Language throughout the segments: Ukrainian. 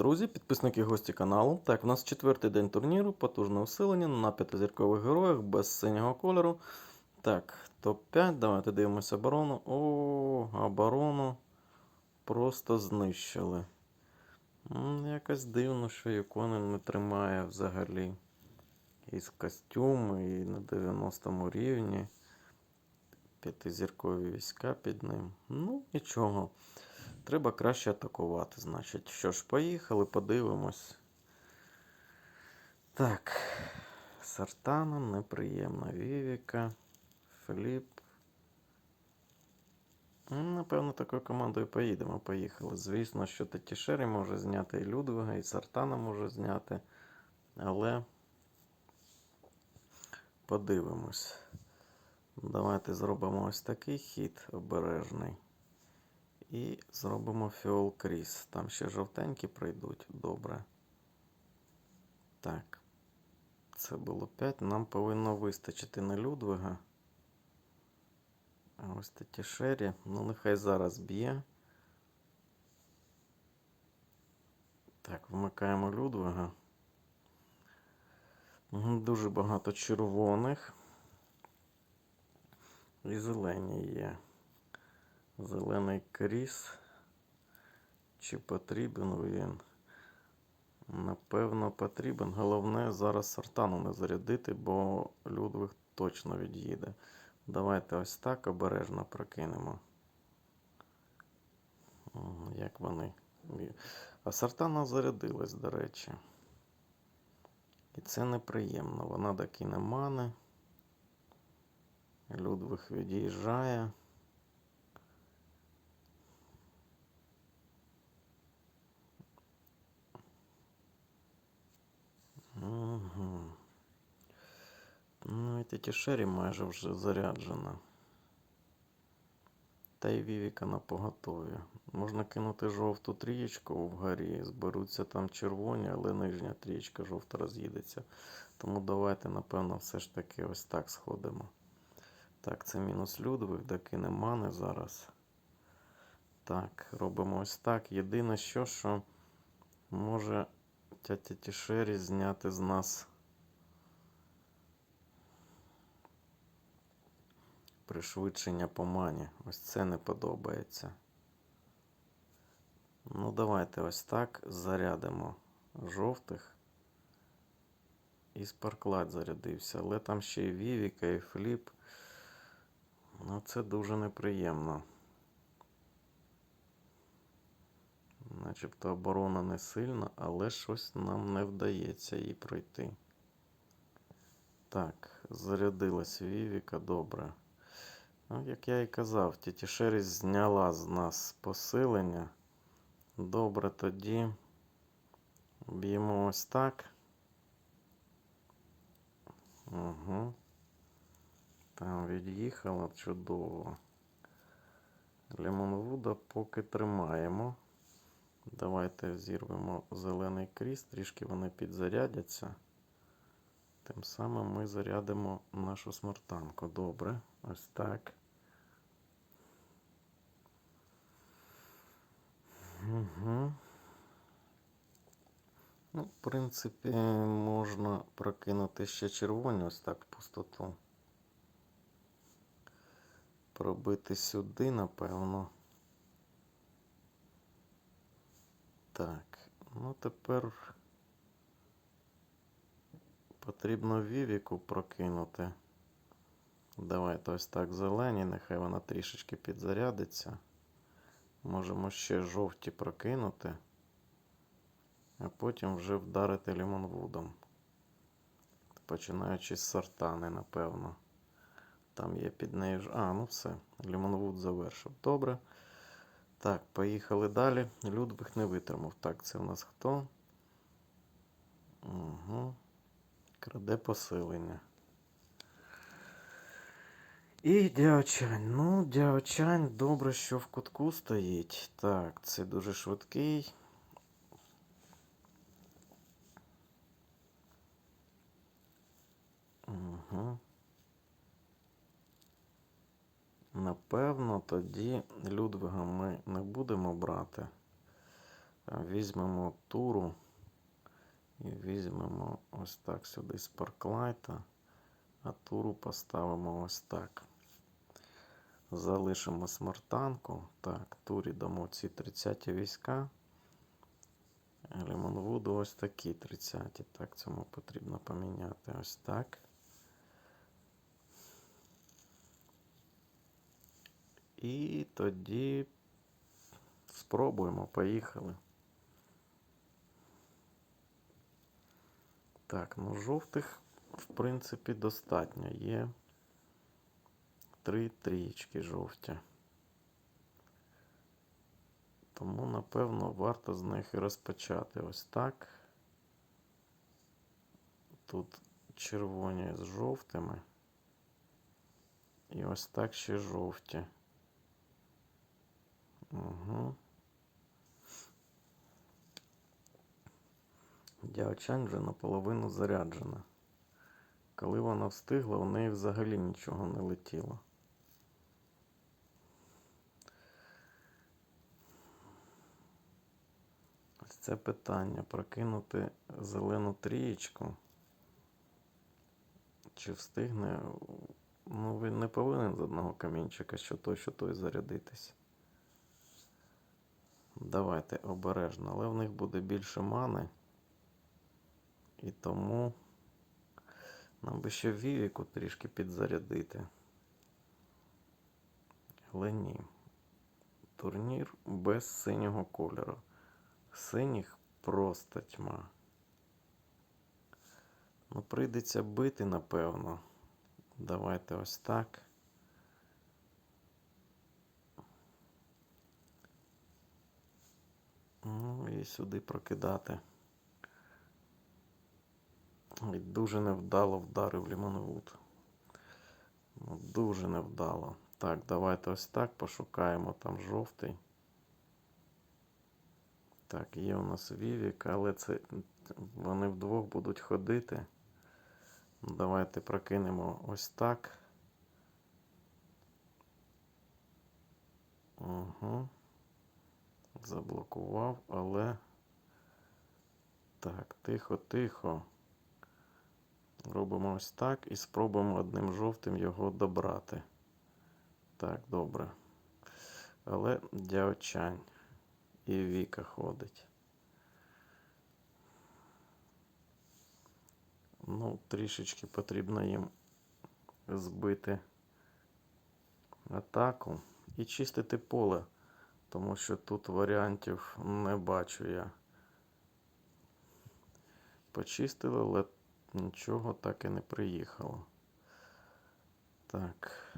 друзі, підписники гості каналу. Так, у нас четвертий день турніру, потужне усилення на п'ятизіркових героях без синього кольору. Так, топ-5. Давайте дивимося оборону. О, оборону просто знищили. Якось дивно, що ікони не тримає взагалі. Із костюму, і на 90 рівні. П'ятизіркові війська під ним. Ну, нічого. Треба краще атакувати, значить. Що ж, поїхали, подивимось. Так. Сартана, неприємна Вівіка, Філіп. Ну, Напевно, такою командою поїдемо. Поїхали. Звісно, що Тетішері може зняти і Людвига, і Сартана може зняти. Але подивимось. Давайте зробимо ось такий хід обережний. І зробимо фіол кріс. Там ще жовтенькі прийдуть. Добре. Так. Це було 5. Нам повинно вистачити на Людвига. А ось такі шері. Ну, нехай зараз б'є. Так, вмикаємо Людвига. Дуже багато червоних. І зелені є. Зелений кріс. Чи потрібен він? Напевно, потрібен. Головне зараз сартану не зарядити, бо Людвиг точно від'їде. Давайте ось так обережно прокинемо. Як вони. А сартана зарядилась, до речі. І це неприємно. Вона докине мани. Людвиг від'їжджає. Угу. Ну і тільки Шері майже вже заряджена. Та й Вівіка на поготові. Можна кинути жовту трієчку вгорі. Зберуться там червоні, але нижня трієчка жовта роз'їдеться. Тому давайте, напевно, все ж таки ось так сходимо. Так, це мінус Людвиг, докине мани зараз. Так, робимо ось так. Єдине що, що може тятя Тішері зняти з нас пришвидшення по мані. Ось це не подобається. Ну, давайте ось так зарядимо жовтих. І Спарклад зарядився. Але там ще і Вівіка, і Фліп. Ну, це дуже неприємно. Начебто оборона не сильна, але щось нам не вдається їй пройти. Так, зарядилась Вівіка, добре. Ну, як я і казав, тіті Шері зняла з нас посилення. Добре, тоді б'ємо ось так. Угу. Там від'їхала чудово. Лемонвуда поки тримаємо. Давайте зірвемо зелений кріс, трішки вони підзарядяться. Тим самим ми зарядимо нашу смертанку. Добре, ось так. Угу. Ну, в принципі, можна прокинути ще червоні ось так пустоту. Пробити сюди, напевно. Так, ну тепер потрібно Вівіку прокинути. Давайте ось так зелені, нехай вона трішечки підзарядиться. Можемо ще жовті прокинути, а потім вже вдарити лімонвудом. Починаючи з сартани, напевно. Там є під нею. ж- А, ну все. Лімонвуд завершив. Добре. Так, поїхали далі. Людвиг не витримав. Так, це у нас хто? Угу. Краде посилення. І Дяочань. Ну, Дяочань добре, що в кутку стоїть. Так, це дуже швидкий. Угу. Напевно, тоді Людвига ми не будемо брати. Візьмемо туру і візьмемо ось так сюди спарклайта, а туру поставимо ось так. Залишимо смартанку. Так, турі дамо ці 30 війська. Лімонвуду ось такі 30. Так, цьому потрібно поміняти ось так. І тоді спробуємо, поїхали. Так, ну жовтих, в принципі, достатньо. Є три трієчки жовті. Тому, напевно, варто з них і розпочати ось так. Тут червоні з жовтими. І ось так ще жовті. Угу. Діачань вже наполовину заряджена. Коли вона встигла, у неї взагалі нічого не летіло. Ось це питання прокинути зелену трієчку. Чи встигне? Ну, він не повинен з одного камінчика, що той, що той зарядитись. Давайте обережно, але в них буде більше мани. І тому нам би ще Вівіку трішки підзарядити. Але ні. Турнір без синього кольору. Синіх просто тьма. Ну, прийдеться бити, напевно. Давайте ось так. Ну і сюди прокидати. І дуже невдало вдарив Лімонвуд. Ну, дуже невдало. Так, давайте ось так пошукаємо там жовтий. Так, є у нас Вівік, але це вони вдвох будуть ходити. Давайте прокинемо ось так. Угу. Заблокував, але. Так, тихо, тихо. Робимо ось так і спробуємо одним жовтим його добрати. Так, добре. Але дяочань і Віка ходить. Ну, трішечки потрібно їм збити атаку і чистити поле, тому що тут варіантів не бачу я. Почистили, але нічого так і не приїхало. Так.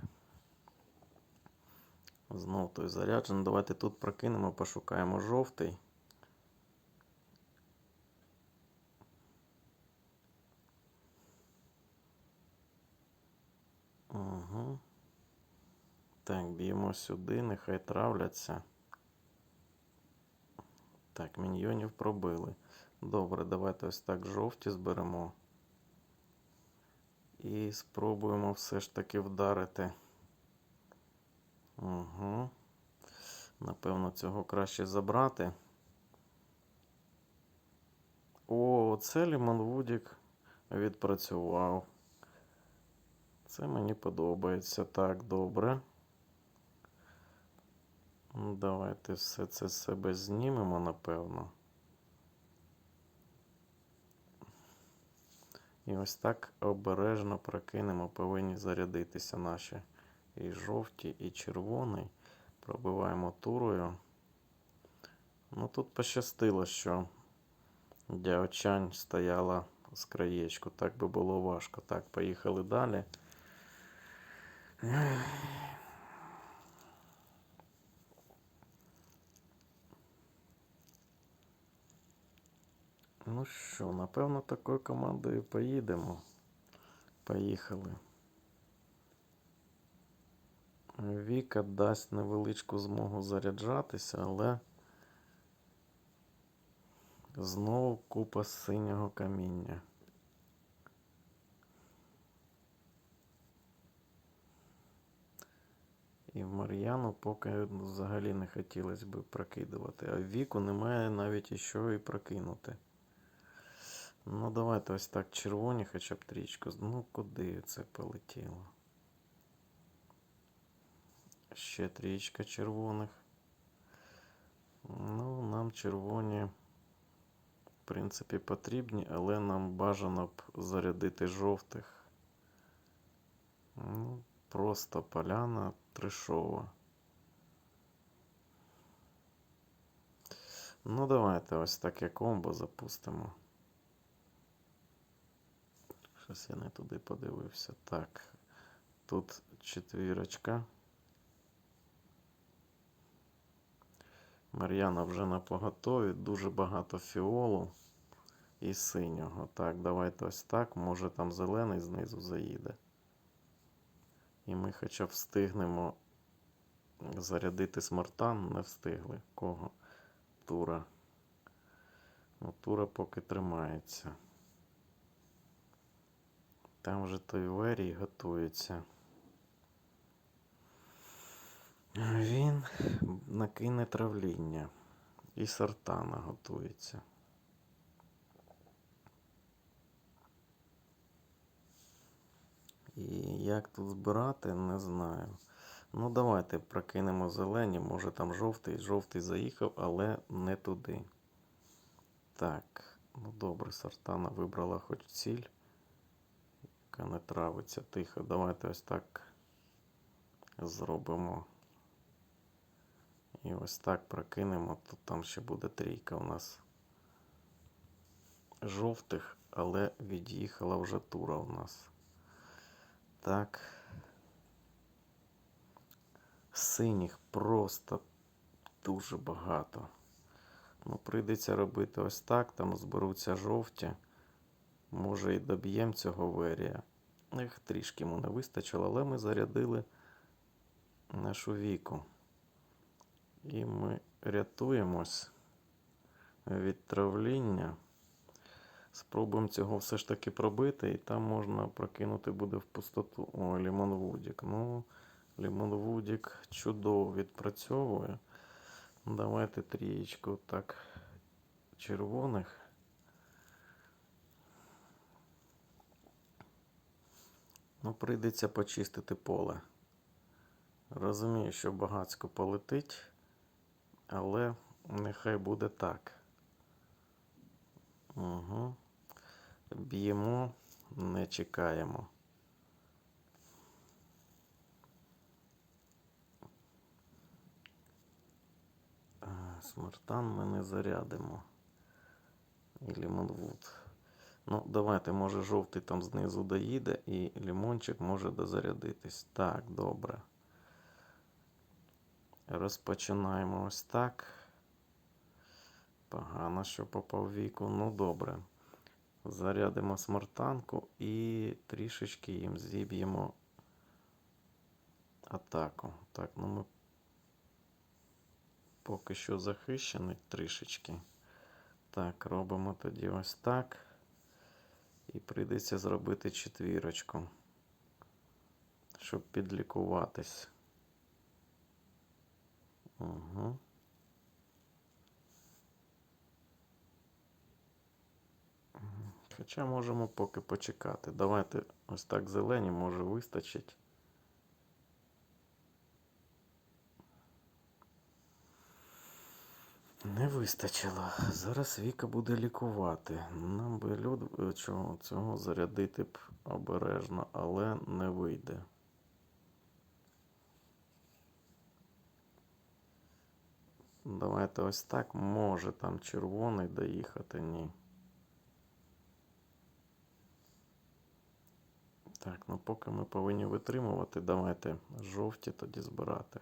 Знов той заряджений. Давайте тут прокинемо, пошукаємо жовтий. Угу. Так, б'ємо сюди, нехай травляться. Так, міньйонів пробили. Добре, давайте ось так жовті зберемо. І спробуємо все ж таки вдарити. Угу. Напевно, цього краще забрати. О, це Лімонвудік відпрацював. Це мені подобається. Так, добре. Давайте все це з себе знімемо, напевно. І ось так обережно прокинемо, повинні зарядитися наші і жовті, і червоний. Пробиваємо турою. Ну тут пощастило, що дяочань стояла з краєчку. Так би було важко. Так, поїхали далі. Ну що, напевно, такою командою поїдемо. Поїхали. Віка дасть невеличку змогу заряджатися, але знову купа синього каміння. І в Мар'яну поки взагалі не хотілося б прокидувати. А віку немає навіть що і прокинути. Ну, давайте ось так червоні хоча б трічку. Ну, куди це полетіло? Ще трічка червоних. Ну, нам червоні, в принципі, потрібні, але нам бажано б зарядити жовтих. Ну, просто поляна трешова. Ну, давайте ось таке комбо запустимо. Щось я не туди подивився. Так, тут четвірочка. Мар'яна вже на поготові, дуже багато фіолу і синього. Так, давайте ось так. Може там зелений знизу заїде. І ми хоча б встигнемо зарядити смартан, не встигли. Кого? Тура. Ну, тура поки тримається. Там вже той Верій готується. Він накине травління. І сортана готується. І як тут збирати, не знаю. Ну, давайте прокинемо зелені, може там жовтий. Жовтий заїхав, але не туди. Так, ну добре, сортана вибрала хоч ціль, яка не травиться тихо. Давайте ось так зробимо. І ось так прокинемо. Тут там ще буде трійка у нас жовтих, але від'їхала вже тура у нас. Так. Синіх просто дуже багато. Ну, прийдеться робити ось так, там зберуться жовті. Може і доб'ємо цього верія. Їх трішки йому не вистачило, але ми зарядили нашу віку. І ми рятуємось від травління. Спробуємо цього все ж таки пробити, і там можна прокинути буде в пустоту. О, Лімон Вудік. Ну, Лімон Вудік чудово відпрацьовує. Давайте трієчку так червоних. Ну, прийдеться почистити поле. Розумію, що багацько полетить, але нехай буде так. Угу. Б'ємо, не чекаємо. А, Смартан ми не зарядимо. І лімонвуд. Ну, давайте, може, жовтий там знизу доїде, і лімончик може дозарядитись. Так, добре. Розпочинаємо ось так. Погано, що попав віку. Ну, добре. Зарядимо смартанку і трішечки їм зіб'ємо атаку. Так, ну ми поки що захищені трішечки. Так, робимо тоді ось так. І прийдеться зробити четвірочку, щоб підлікуватись. Угу. Хоча можемо поки почекати. Давайте ось так зелені, може вистачить. Не вистачило. Зараз Віка буде лікувати. Нам би люд е, чого, цього зарядити б обережно, але не вийде. Давайте ось так. Може там червоний доїхати, ні. Так, ну поки ми повинні витримувати, давайте жовті тоді збирати.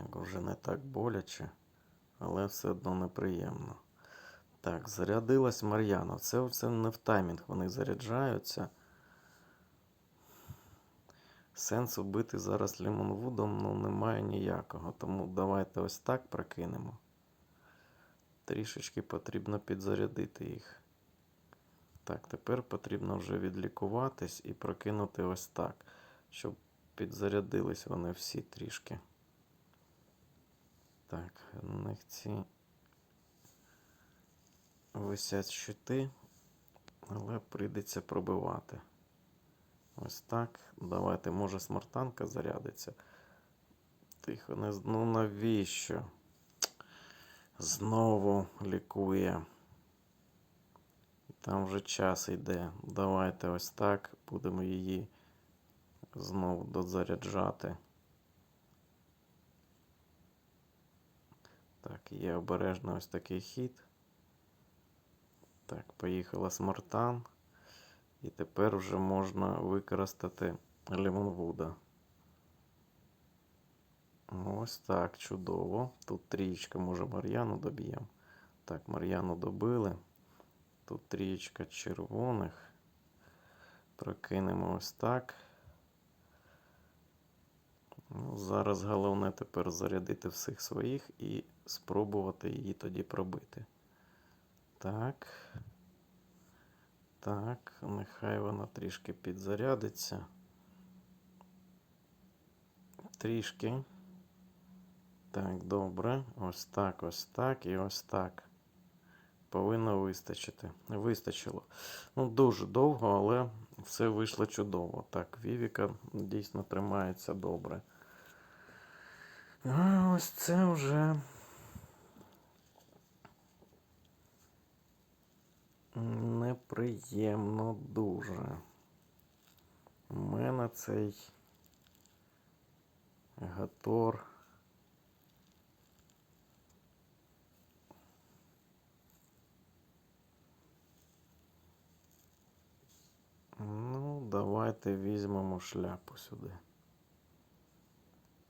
Так, вже не так боляче, але все одно неприємно. Так, зарядилась Мар'яна. Це все не в таймінг вони заряджаються. Сенсу бити зараз лімонвудом ну, немає ніякого. Тому давайте ось так прокинемо. Трішечки потрібно підзарядити їх. Так, тепер потрібно вже відлікуватись і прокинути ось так, щоб підзарядились вони всі трішки. Так, у них ці висять щити, але прийдеться пробивати. Ось так. Давайте, може, смартанка зарядиться. Тихо, не ну навіщо? Знову лікує. Там вже час йде. Давайте ось так. Будемо її знову дозаряджати. Так, є обережно ось такий хід. Так, поїхала Смартан. І тепер вже можна використати Лемонвуда. Ось так, чудово. Тут трієчка, може Мар'яну доб'ємо. Так, Мар'яну добили. Тут трієчка червоних. Прокинемо ось так. Ну, зараз головне тепер зарядити всіх своїх і спробувати її тоді пробити. Так. Так, нехай вона трішки підзарядиться. Трішки. Так, добре. Ось так, ось так і ось так. Повинно вистачити. Вистачило. Ну, дуже довго, але все вийшло чудово. Так, Вівіка дійсно тримається добре. А ось це вже. Неприємно дуже. У мене цей Гатор. Ну, давайте візьмемо шляпу сюди.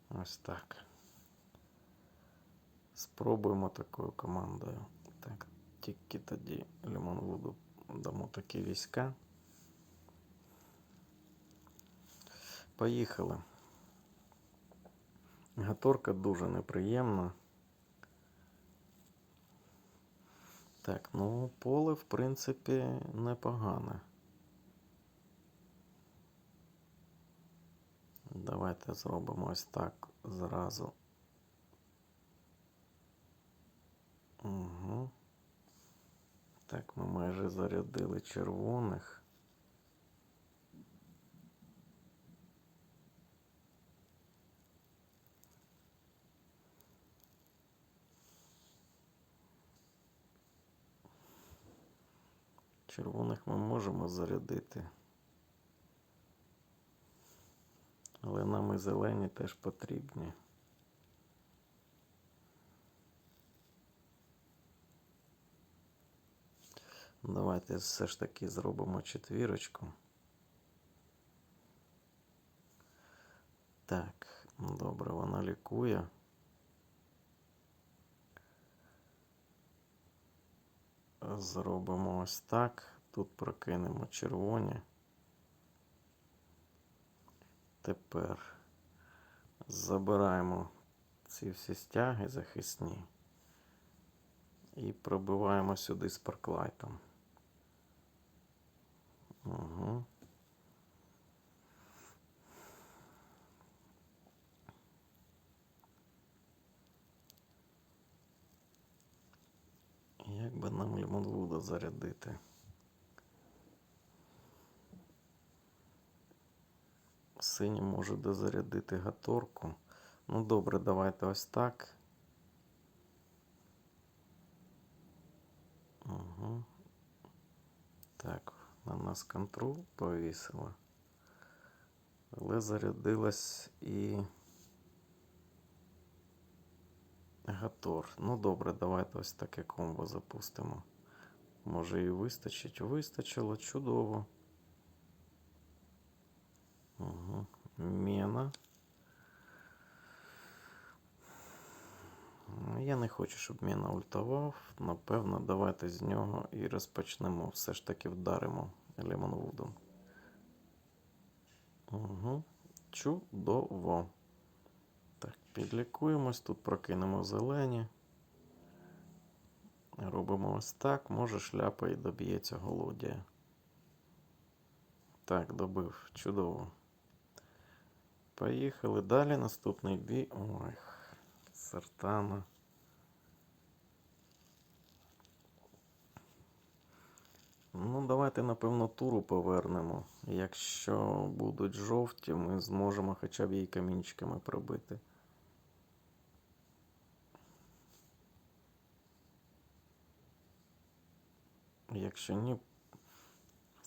Ось так. Спробуємо такою командою. Так, тільки тоді Лимонвуду дамо такі війська. Поїхали. Гаторка дуже неприємна. Так, ну поле, в принципі, непогане. Давайте зробимо ось так зразу. Угу. Так, ми майже зарядили червоних. Червоних ми можемо зарядити. Але нам і зелені теж потрібні. Давайте все ж таки зробимо четвірочку. Так, добре, вона лікує. Зробимо ось так. Тут прокинемо червоні. Тепер забираємо ці всі стяги захисні і пробиваємо сюди спарклайтом. Угу. Як би нам Лімонвуда зарядити? Синій може дозарядити гаторку. Ну добре, давайте ось так. Угу. Так, на нас контру повісила. Але зарядилась і Гатор. Ну добре, давайте ось таке комбо запустимо. Може і вистачить. Вистачило чудово. Угу. Мена. Я не хочу, щоб Мена ультував. Напевно, давайте з нього і розпочнемо. Все ж таки вдаримо Лемонвудом. Угу. Чудово. Так, підлікуємось, тут прокинемо зелені. Робимо ось так. Може шляпа і доб'ється голодія. Так, добив. Чудово. Поїхали далі. Наступний бій. Ой, Сартана. Ну, давайте, напевно, туру повернемо. Якщо будуть жовті, ми зможемо хоча б її камінчиками пробити. Якщо ні,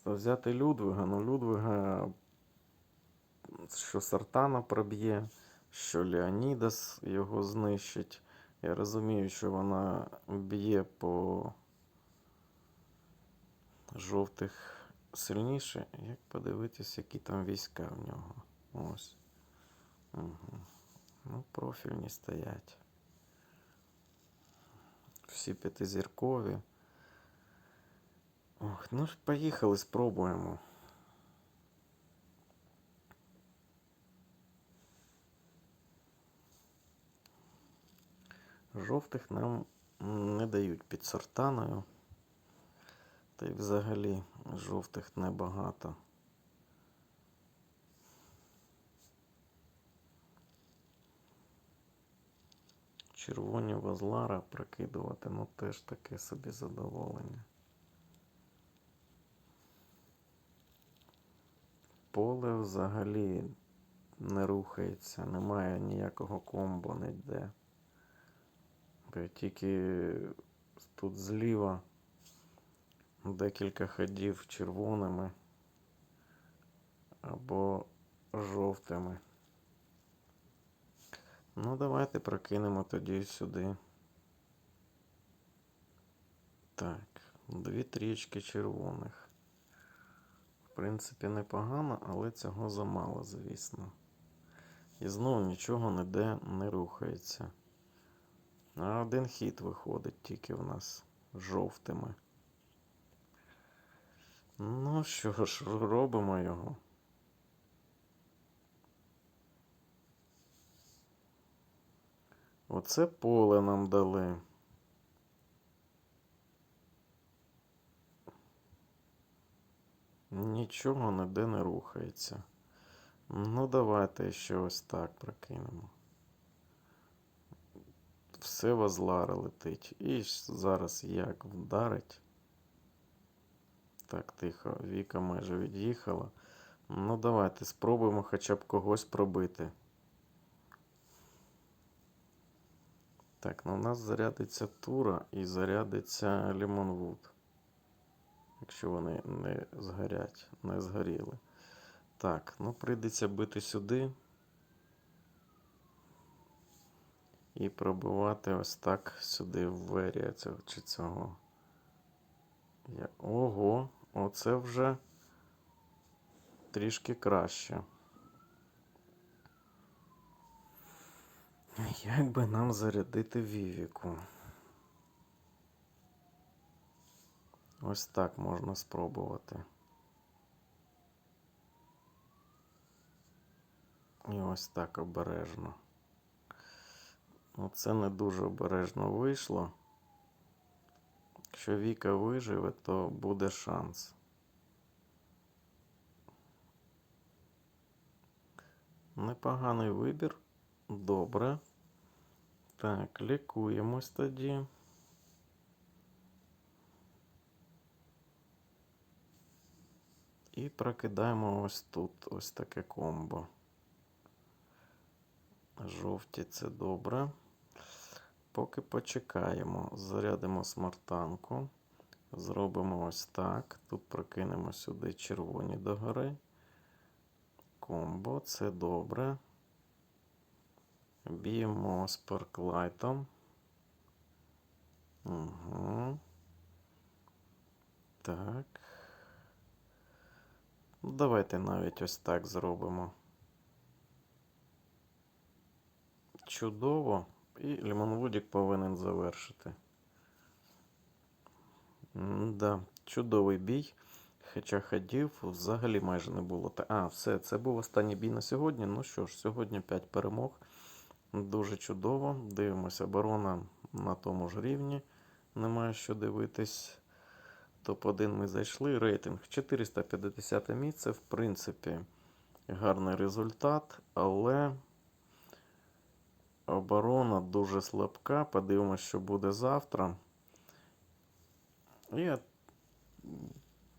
то взяти Людвига. Ну, Людвига, що Сартана проб'є, що Леонідас його знищить. Я розумію, що вона б'є по жовтих сильніше. Як подивитись, які там війська в нього. Ось. Угу. Ну, профільні стоять. Всі п'ятизіркові. Ох, ну ж поїхали, спробуємо. Жовтих нам не дають під сортаною. Та й взагалі жовтих небагато. Червоні вазлара прокидувати, ну теж таке собі задоволення. Поле взагалі не рухається, немає ніякого комбо ніде. Тільки тут зліва декілька ходів червоними або жовтими. Ну, давайте прокинемо тоді сюди. Так, дві трічки червоних. В принципі, непогано, але цього замало, звісно. І знову нічого ніде не рухається. А один хід виходить тільки в нас жовтими. Ну що ж, робимо його. Оце поле нам дали. Нічого ніде не рухається. Ну, давайте ще ось так прокинемо. Все возлара летить. І зараз як вдарить. Так, тихо, Віка майже від'їхала. Ну, давайте спробуємо хоча б когось пробити. Так, ну у нас зарядиться Тура і зарядиться Лімонвуд. Якщо вони не згорять, не згоріли. Так, ну прийдеться бити сюди. І пробивати ось так сюди в цього чи цього. Я... Ого, оце вже трішки краще. Як би нам зарядити Вівіку? Ось так можна спробувати. І ось так обережно. Оце не дуже обережно вийшло. Якщо Віка виживе, то буде шанс. Непоганий вибір. Добре. Так, лікуємось тоді. І прокидаємо ось тут ось таке комбо. Жовті це добре. Поки почекаємо, зарядимо смартанку. Зробимо ось так. Тут прокинемо сюди червоні догори. Комбо, це добре. Б'ємо спарклайтом. Угу. Так. Ну, Давайте навіть ось так зробимо. Чудово. І Лімонвудік повинен завершити. Да, чудовий бій. Хоча ходів взагалі майже не було. А, все, це був останній бій на сьогодні. Ну що ж, сьогодні 5 перемог. Дуже чудово. Дивимося, оборона на тому ж рівні. Немає що дивитись. Топ-1 ми зайшли. Рейтинг 450 місце. В принципі, гарний результат, але оборона дуже слабка. Подивимось, що буде завтра. І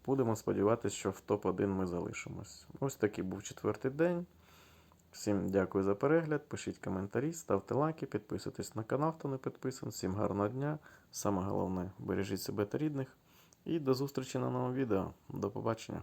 будемо сподіватися, що в топ-1 ми залишимось. Ось такий був четвертий день. Всім дякую за перегляд. Пишіть коментарі, ставте лайки, підписуйтесь на канал, хто не підписаний. Всім гарного дня. Саме головне, бережіть себе та рідних. І до зустрічі на новому відео. До побачення.